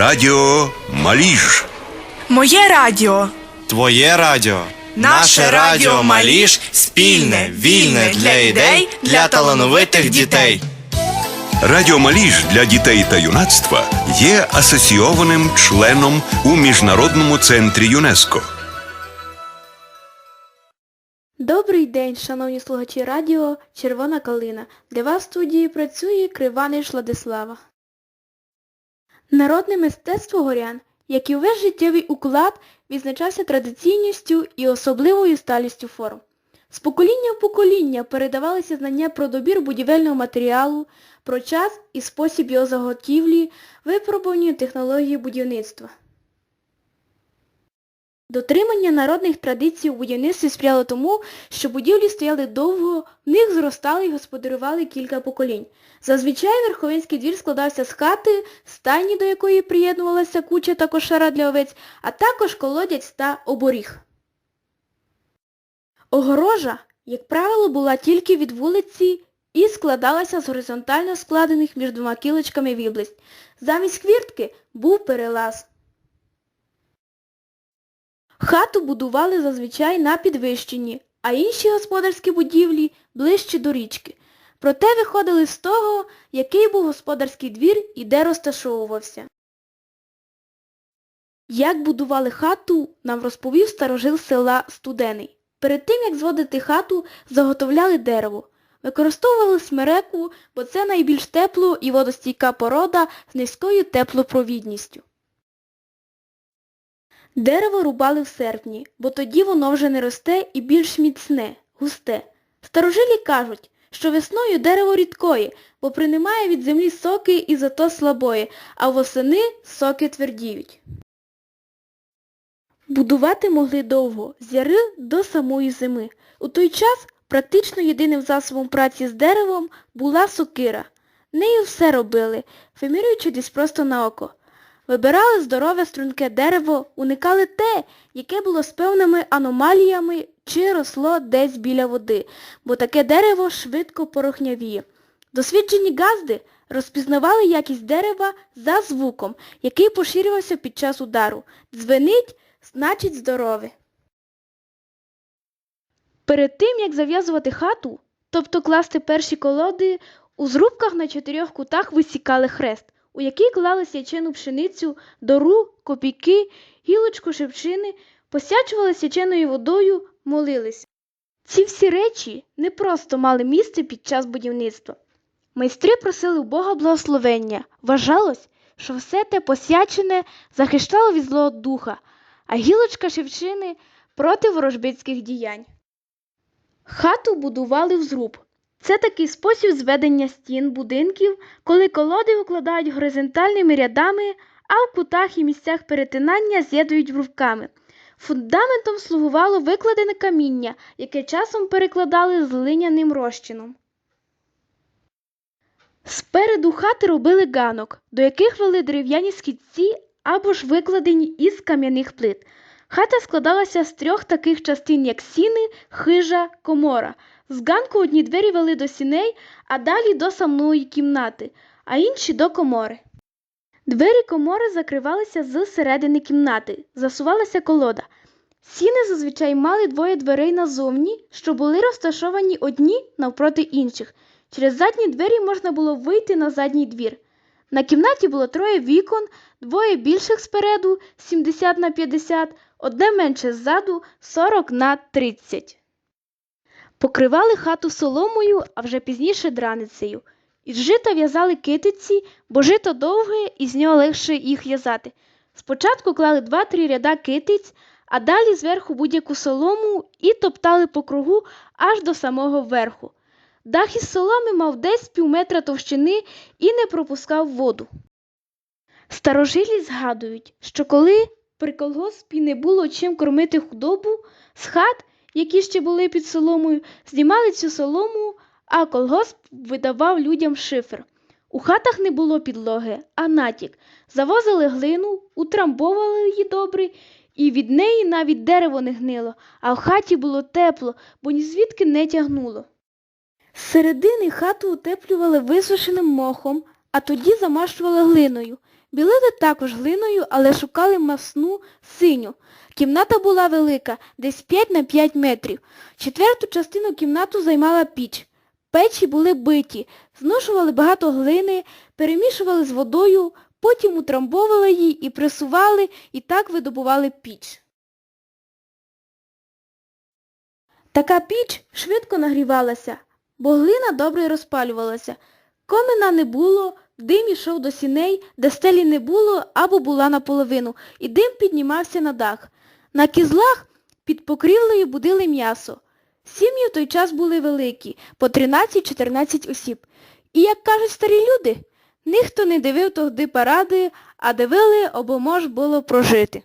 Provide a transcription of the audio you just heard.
Радіо Маліж. Моє радіо. Твоє радіо. Наше радіо Маліш спільне, вільне для ідей, для талановитих дітей. Радіо Маліж для дітей та юнацтва є асоційованим членом у Міжнародному центрі ЮНЕСКО. Добрий день, шановні слухачі радіо Червона калина. Для вас в студії працює Криванич Владислава. Народне мистецтво горян, як і увесь життєвий уклад, відзначався традиційністю і особливою сталістю форм. З покоління в покоління передавалися знання про добір будівельного матеріалу, про час і спосіб його заготівлі, випробувані технології будівництва. Дотримання народних традицій у будівництві сприяло тому, що будівлі стояли довго, в них зростали і господарювали кілька поколінь. Зазвичай верховинський двір складався з хати, стайні, до якої приєднувалася куча та кошара для овець, а також колодязь та оборіг. Огорожа, як правило, була тільки від вулиці і складалася з горизонтально складених між двома кілочками віблисть. Замість хвіртки був перелаз. Хату будували зазвичай на підвищенні, а інші господарські будівлі ближче до річки. Проте виходили з того, який був господарський двір і де розташовувався. Як будували хату, нам розповів старожил села Студений. Перед тим, як зводити хату, заготовляли дерево. Використовували смереку, бо це найбільш тепло і водостійка порода з низькою теплопровідністю. Дерево рубали в серпні, бо тоді воно вже не росте і більш міцне, густе. Старожилі кажуть, що весною дерево рідкоє, бо принимає від землі соки і зато слабоє, а восени соки твердіють. Будувати могли довго, з яри до самої зими. У той час практично єдиним засобом праці з деревом була сокира. Нею все робили, вимірюючи десь просто на око. Вибирали здорове струнке дерево, уникали те, яке було з певними аномаліями чи росло десь біля води, бо таке дерево швидко порохнявіє. Досвідчені газди розпізнавали якість дерева за звуком, який поширювався під час удару. Дзвенить, значить здорове. Перед тим, як зав'язувати хату, тобто класти перші колоди, у зрубках на чотирьох кутах висікали хрест, у який клали сячену пшеницю, дору, копійки, гілочку шевчини, посячували сяченою водою, молились. Ці всі речі не просто мали місце під час будівництва. Майстри просили у Бога благословення. Вважалось, що все те посячене захищало від злого духа, а гілочка шевчини проти ворожбицьких діянь. Хату будували в зруб. Це такий спосіб зведення стін будинків, коли колоди укладають горизонтальними рядами, а в кутах і місцях перетинання з'єднують врубками. Фундаментом слугувало викладене каміння, яке часом перекладали з глиняним розчином. Спереду хати робили ганок, до яких вели дерев'яні східці або ж викладені із кам'яних плит. Хата складалася з трьох таких частин, як сіни, хижа, комора. З ганку одні двері вели до сіней, а далі до самої кімнати, а інші до комори. Двері комори закривалися з середини кімнати, засувалася колода. Сіни зазвичай мали двоє дверей назовні, що були розташовані одні навпроти інших. Через задні двері можна було вийти на задній двір. На кімнаті було троє вікон, двоє більших спереду 70 на 50, одне менше ззаду 40 на 30. Покривали хату соломою, а вже пізніше драницею. Із жита в'язали китиці, бо жито довге і з нього легше їх в'язати. Спочатку клали два-три ряда китиць, а далі зверху будь-яку солому і топтали по кругу аж до самого верху. Дах із соломи мав десь півметра товщини і не пропускав воду. Старожилі згадують, що коли при колгоспі не було чим кормити худобу, з хат, які ще були під соломою, знімали цю солому, а колгосп видавав людям шифер. У хатах не було підлоги, а натік. Завозили глину, утрамбовували її добре, і від неї навіть дерево не гнило, а в хаті було тепло, бо ні звідки не тягнуло. Середини хату утеплювали висушеним мохом, а тоді замащували глиною. Білили також глиною, але шукали масну синю. Кімната була велика, десь 5 на 5 метрів. Четверту частину кімнату займала піч. Печі були биті, зношували багато глини, перемішували з водою, потім утрамбовували її і пресували, і так видобували піч. Така піч швидко нагрівалася, бо глина добре розпалювалася. Комина не було, дим ішов до сіней, де стелі не було або була наполовину, і дим піднімався на дах. На кізлах під покрівлею будили м'ясо. Сім'ї в той час були великі, по 13-14 осіб. І, як кажуть старі люди, ніхто не дивив тогди паради, а дивили, обо мож було прожити.